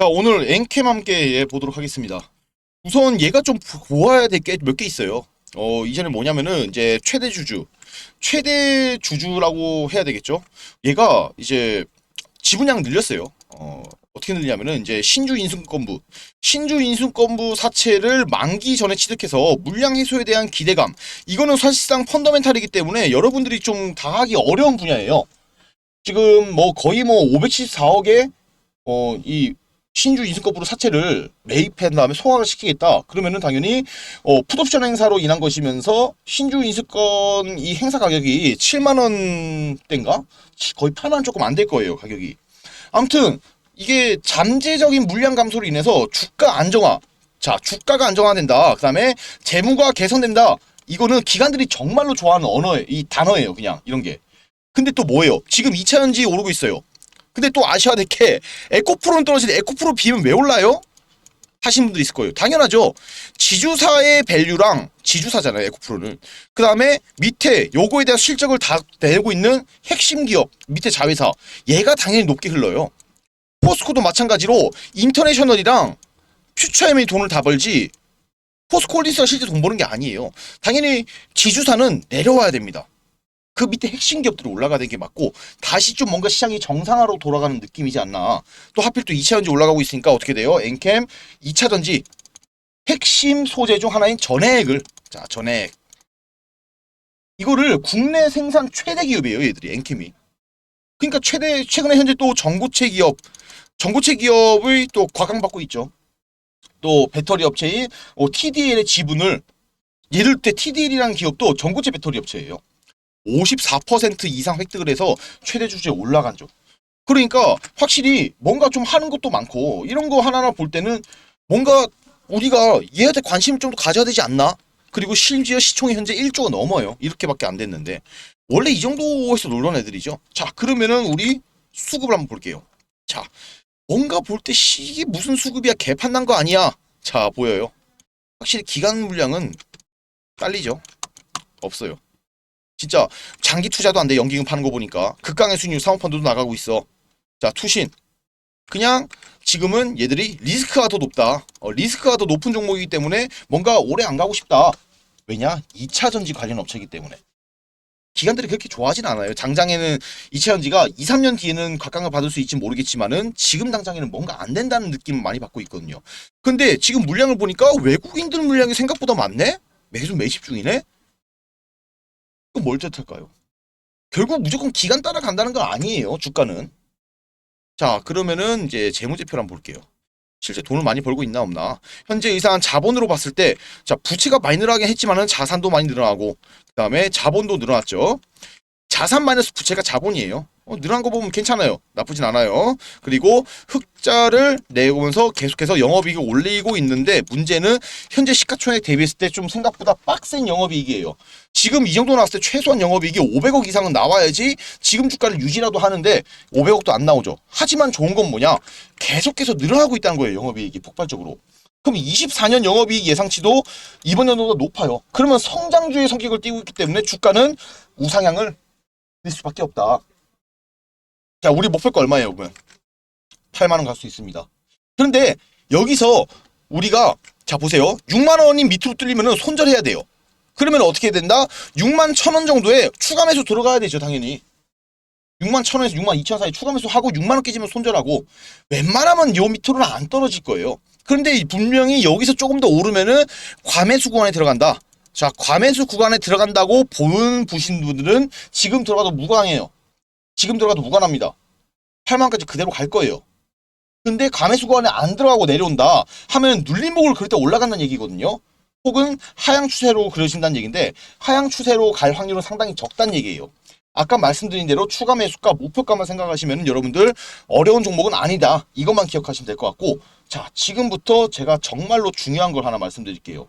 자, 오늘 엔캠 함께 보도록 하겠습니다. 우선 얘가 좀 보- 보아야 될 게 몇 개 있어요. 어, 이전에 뭐냐면은 이제 최대 주주. 최대 주주라고 해야 되겠죠? 얘가 이제 지분량 늘렸어요. 어, 어떻게 늘리냐면은 이제 신주 인수권부. 신주 인수권부 사채를 만기 전에 취득해서 물량 해소에 대한 기대감. 이거는 사실상 펀더멘탈이기 때문에 여러분들이 좀 당하기 어려운 분야예요. 지금 뭐 거의 뭐 574억에 어, 이 신주 인수권부로 사채를 매입한 다음에 소화를 시키겠다. 그러면은 당연히 어, 풋옵션 행사로 인한 것이면서 신주 인수권 이 행사 가격이 7만 원대인가? 거의 8만 원 조금 안 될 거예요, 가격이. 아무튼 이게 잠재적인 물량 감소로 인해서 주가 안정화. 자, 주가가 안정화된다. 그다음에 재무가 개선된다. 이거는 기관들이 정말로 좋아하는 언어예요. 이 단어예요, 그냥 이런 게. 근데 또 뭐예요? 지금 2차 전지 오르고 있어요. 근데 또 아셔야 될 게 에코프로는 떨어지는데 에코프로 비면 왜 올라요? 하신 분들 있을 거예요. 당연하죠. 지주사의 밸류랑 지주사잖아요. 에코프로는. 그 다음에 밑에 요거에 대한 실적을 다 내고 있는 핵심 기업 밑에 자회사 얘가 당연히 높게 흘러요. 포스코도 마찬가지로 인터내셔널이랑 퓨처엠이 돈을 다 벌지 포스코 홀딩스가 실제 돈 버는 게 아니에요. 당연히 지주사는 내려와야 됩니다. 그 밑에 핵심 기업들이 올라가는 게 맞고 다시 좀 뭔가 시장이 정상화로 돌아가는 느낌이지 않나. 또 하필 또 2차 전지 올라가고 있으니까 어떻게 돼요? 엔캠 2차 전지 핵심 소재 중 하나인 전해액을 자 전해액 이거를 국내 생산 최대 기업이에요 얘들이 엔캠이. 그러니까 최대 최근에 현재 또 전고체 기업 전고체 기업의 또 곽강받고 있죠. 또 배터리 업체인 어, TDL의 지분을 예를 때 TDL이라는 기업도 전고체 배터리 업체예요. 54% 이상 획득을 해서 최대 주주에 올라간 죠. 그러니까 확실히 뭔가 좀 하는 것도 많고 이런 거 하나하나 볼 때는 뭔가 우리가 얘한테 관심 좀더 가져야 되지 않나? 그리고 심지어 시총이 현재 1조가 넘어요. 이렇게밖에 안 됐는데 원래 이 정도에서 놀던 애들이죠. 자 그러면은 우리 수급을 한번 볼게요. 자 뭔가 볼 때 이게 무슨 수급이야 개판 난 거 아니야? 자 보여요. 확실히 기간 물량은 딸리죠. 없어요. 진짜 장기 투자도 안 돼 연기금 파는 거 보니까. 극강의 수익률 사모펀드도 나가고 있어. 자 투신. 그냥 지금은 얘들이 리스크가 더 높다. 어, 리스크가 더 높은 종목이기 때문에 뭔가 오래 안 가고 싶다. 왜냐? 2차 전지 관련 업체이기 때문에. 기관들이 그렇게 좋아하진 않아요. 장장에는 2차 전지가 2, 3년 뒤에는 각광을 받을 수 있지 모르겠지만은 지금 당장에는 뭔가 안 된다는 느낌을 많이 받고 있거든요. 근데 지금 물량을 보니까 외국인들 물량이 생각보다 많네? 매수 매집 중이네 뭘 뜻할까요? 결국 무조건 기간 따라 간다는 건 아니에요. 주가는. 자 그러면은 이제 재무제표를 한번 볼게요. 실제 돈을 많이 벌고 있나 없나. 현재 의사한 자본으로 봤을 때, 자 부채가 많이 늘어나긴 했지만은 자산도 많이 늘어나고, 그 다음에 자본도 늘어났죠. 자산 마이너스 부채가 자본이에요. 어, 늘어난 거 보면 괜찮아요. 나쁘진 않아요. 그리고 흑자를 내면서 계속해서 영업이익을 올리고 있는데 문제는 현재 시가총액 대비했을 때 좀 생각보다 빡센 영업이익이에요. 지금 이 정도 나왔을 때 최소한 영업이익이 500억 이상은 나와야지 지금 주가를 유지라도 하는데 500억도 안 나오죠. 하지만 좋은 건 뭐냐? 계속해서 늘어나고 있다는 거예요. 영업이익이 폭발적으로. 그럼 24년 영업이익 예상치도 이번 연도보다 높아요. 그러면 성장주의 성격을 띠고 있기 때문에 주가는 우상향을 낼 수밖에 없다. 자, 우리 목표가 얼마예요, 그러면? 8만 원 갈 수 있습니다. 그런데 여기서 우리가 자 보세요. 6만 원이 밑으로 뚫리면은 손절해야 돼요. 그러면 어떻게 해야 된다? 6만 1천 원 정도에 추가 매수 들어가야 되죠, 당연히. 6만 1천 원에서 6만 2천 사이 추가 매수 하고 6만 원 깨지면 손절하고 웬만하면 요 밑으로는 안 떨어질 거예요. 그런데 분명히 여기서 조금 더 오르면은 과매수 구간에 들어간다. 자, 과매수 구간에 들어간다고 보는 보신 분들은 지금 들어가도 무관해요. 지금 들어가도 무관합니다. 8만까지 그대로 갈 거예요. 근데 감매수 구간에 안 들어가고 내려온다 하면 눌림목을 그럴 때 올라간다는 얘기거든요. 혹은 하향 추세로 그러신다는 얘기인데 하향 추세로 갈 확률은 상당히 적다는 얘기예요. 아까 말씀드린 대로 추가 매수가 목표가만 생각하시면 여러분들 어려운 종목은 아니다. 이것만 기억하시면 될 것 같고 자 지금부터 제가 정말로 중요한 걸 하나 말씀드릴게요.